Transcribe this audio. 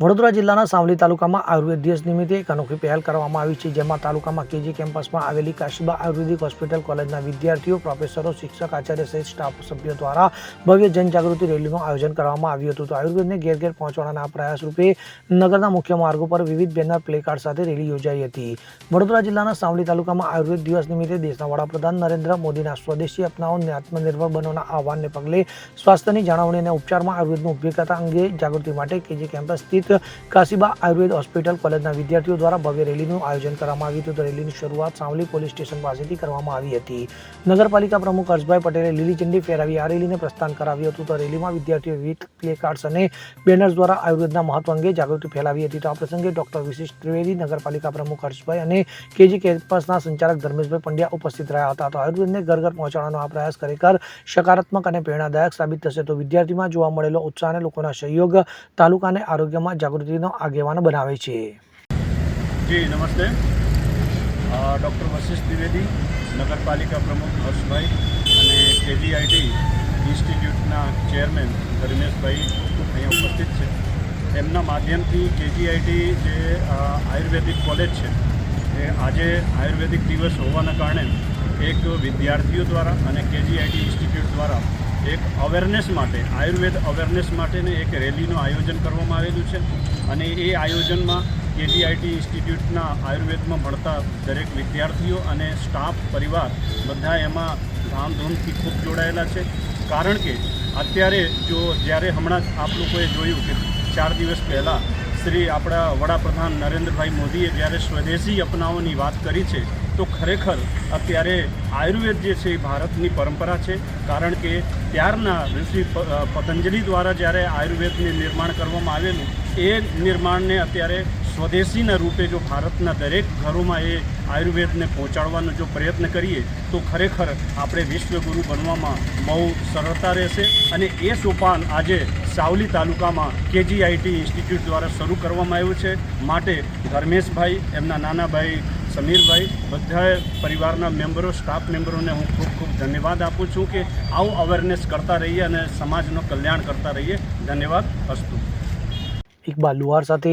વડોદરા જિલ્લાના સાવલી તાલુકામાં આયુર્વેદ દિવસ નિમિત્તે એક અનોખી પહેલ કરવામાં આવી છે, જેમાં તાલુકામાં કેજી કેમ્પસમાં આવેલી કાશીબા આયુર્વેદિક હોસ્પિટલ કોલેજના વિદ્યાર્થીઓ, પ્રોફેસરો, શિક્ષક, આચાર્ય સહિત સ્ટાફ સભ્યો દ્વારા ભવ્ય જનજાગૃતિ રેલીનું આયોજન કરવામાં આવ્યું હતું. તો આયુર્વેદને ઘેર ઘેર પહોંચવાના પ્રયાસ રૂપે નગરના મુખ્ય માર્ગો પર વિવિધ બેનર, પ્લેકાર્ડ સાથે રેલી યોજાઈ હતી. વડોદરા જિલ્લાના સાવલી તાલુકામાં આયુર્વેદ દિવસ નિમિત્તે દેશના વડાપ્રધાન નરેન્દ્ર મોદીના સ્વદેશી અપનાવો અને આત્મનિર્ભર બનવાના આહવાનને પગલે સ્વાસ્થ્યની જાળવણી અને ઉપચારમાં આયુર્વેદનો ઉપયોગ કરતા અંગે જાગૃતિ માટે કેજી કેમ્પસ સ્થિત કાશીબા આયુર્વેદ હોસ્પિટલ કોલેજના વિદ્યાર્થીઓ દ્વારા ભવ્ય રેલીનું આયોજન કરવામાં આવ્યું હતું. રેલીની શરૂઆત સાવલી પોલીસ સ્ટેશન પાસેથી કરવામાં આવી હતી. નગરપાલિકા પ્રમુખ હર્ષભાઈ પટેલે લીલી ઝંડી ફેરવી આ રેલીને પ્રસ્થાન કરાવ્યું હતું. તો રેલીમાં વિદ્યાર્થીઓ વિવિધ પ્લે કાર્ડ્સ અને બેનર્સ દ્વારા આયુર્વેદના મહત્વ અંગે જાગૃતિ ફેલાવી હતી. તો આ પ્રસંગે ડોક્ટર વિશિષ્ટ ત્રિવેદી, નગરપાલિકા પ્રમુખ હર્ષભાઈ અને કેજી કેમ્પસના સંચાલક ધર્મેશભાઈ પંડ્યા ઉપસ્થિત રહ્યા હતા. તો આયુર્વેદને ઘર ઘર પહોંચાડવાનો આ પ્રયાસ ખરેખર સકારાત્મક અને પ્રેરણાદાયક સાબિત થશે. તો વિદ્યાર્થીમાં જોવા મળેલો ઉત્સાહ અને લોકોના સહયોગ તાલુકાને આરોગ્યમાં જાગૃતિનો આગેવાન બનાવે છે. જી, નમસ્તે. ડૉક્ટર વશિષ્ઠ દ્વિવેદી નગરપાલિકા પ્રમુખ હર્ષભાઈ અને કેજીઆઈટી ઇન્સ્ટિટ્યૂટના ચેરમેન ધર્મેશભાઈ અહીંયા ઉપસ્થિત છે. તેમના માધ્યમથી કેજીઆઈટી જે આયુર્વેદિક કોલેજ છે, એ આજે આયુર્વેદિક દિવસ હોવાના કારણે એક વિદ્યાર્થીઓ દ્વારા અને કેજીઆઈટી ઇન્સ્ટિટ્યૂટ દ્વારા એક અવેરનેસ માટે, આયુર્વેદ અવેરનેસ માટેને એક રેલીનું આયોજન કરવામાં આવેલું છે. અને એ આયોજનમાં કેજીઆઈટી ઇન્સ્ટિટ્યૂટના આયુર્વેદમાં ભણતા દરેક વિદ્યાર્થીઓ અને સ્ટાફ પરિવાર બધા એમાં ધામધૂમથી ખૂબ જોડાયેલા છે. કારણ કે અત્યારે જો જ્યારે હમણાં જ આપ લોકોએ જોયું કે ચાર દિવસ પહેલાં શ્રી આપણા વડાપ્રધાન નરેન્દ્રભાઈ મોદીએ જ્યારે સ્વદેશી અપનાવવાની વાત કરી છે, તો ખરેખર અત્યારે આયુર્વેદ જે છે એ ભારતની પરંપરા છે. કારણ કે ત્યારના ઋષિ પતંજલિ દ્વારા જ્યારે આયુર્વેદનું નિર્માણ કરવામાં આવેલું, એ નિર્માણને અત્યારે સ્વદેશીના રૂપે જો ભારતના દરેક ઘરોમાં એ આયુર્વેદને પહોંચાડવાનો જો પ્રયત્ન કરીએ, તો ખરેખર આપણે વિશ્વગુરુ બનવામાં બહુ સરળતા રહેશે અને એ સોપાન આજે સાવલી તાલુકામાં કેજીઆઈટી ઇન્સ્ટિટ્યૂટ દ્વારા શરૂ કરવામાં આવ્યું છે. માટે ધર્મેશભાઈ, એમના નાના ભાઈ સમીરભાઈ બધા પરિવારના મેમ્બરો, સ્ટાફ મેમ્બરોને હું ખૂબ ખૂબ ધન્યવાદ આપું છું કે આવું અવેરનેસ કરતા રહીએ અને સમાજનું કલ્યાણ કરતા રહીએ. ધન્યવાદ અસ્તુ. ઇકબાલ લુહાર સાથે